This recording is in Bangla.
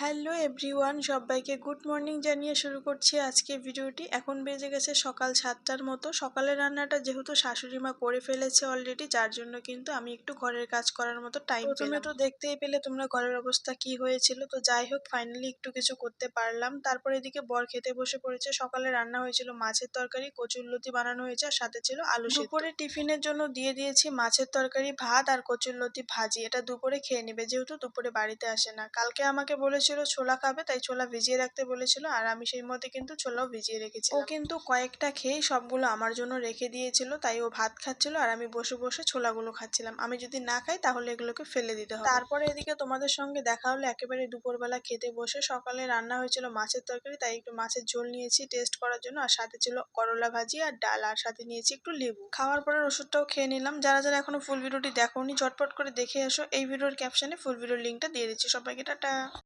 হ্যালো এভরিওয়ান সবাইকে গুড মর্নিং জানিয়ে শুরু করছি আজকে ভিডিওটি। এখন বেজে গেছে সকাল সাতটার মতো। সকালের রান্নাটা যেহেতু শাশুড়ি মা করে ফেলেছে অলরেডি যার জন্য কিন্তু আমি একটু ঘরের কাজ করার মতো টাইম প্রথমে তো দেখতেই পেলে তোমরা ঘরের অবস্থা কি হয়েছিল। তো যাই হোক ফাইনালি একটু কিছু করতে পারলাম। তারপরে এদিকে বর খেতে বসে পড়েছে। সকালে রান্না হয়েছিল মাছের তরকারি কচুরলতি বানানো হয়েছে আর সাথে ছিল আলু দুপুরে টিফিনের জন্য দিয়ে দিয়েছি মাছের তরকারি ভাত আর কচুরলতি ভাজি। এটা দুপুরে খেয়ে নেবে যেহেতু দুপুরে বাড়িতে আসে না। কালকে আমাকে বলেছিল ছোলা খাবে, তাই ছোলা ভিজিয়ে রাখতে বলেছিল। আর আমি সেই মতে কিন্তু ছোলাও ভিজিয়ে রেখেছি ও কিন্তু কয়েকটা খেয়েই সবগুলো আমার জন্য রেখে দিয়েছিল, তাই ও ভাত খাচ্ছিল আর আমি বসে বসে ছোলাগুলো খাচ্ছিলাম। আমি যদি না খাই তাহলে এগুলোকে ফেলে দিতে হবে। তারপরে এদিকে তোমাদের সঙ্গে দেখা হলো, একেবারে দুপুরবেলা খেতে বসে। সকালে রান্না হয়েছিল মাছের তরকারি, তাই একটু মাছের ঝোল নিয়েছি টেস্ট করার জন্য। আর সাথে ছিল করলা ভাজি আর ডাল, আর সাথে নিয়েছি একটু লেবু। খাওয়ার পরে ওষুধটাও খেয়ে নিলাম। যারা যারা এখনও ফুল ভিডিওটি দেখোনি, ঝটপট করে দেখে এসো। এই ভিডিওর ক্যাপশনে ফুল ভিডিওর লিঙ্কটা দিয়ে দিচ্ছি। সবাইকে টাটা।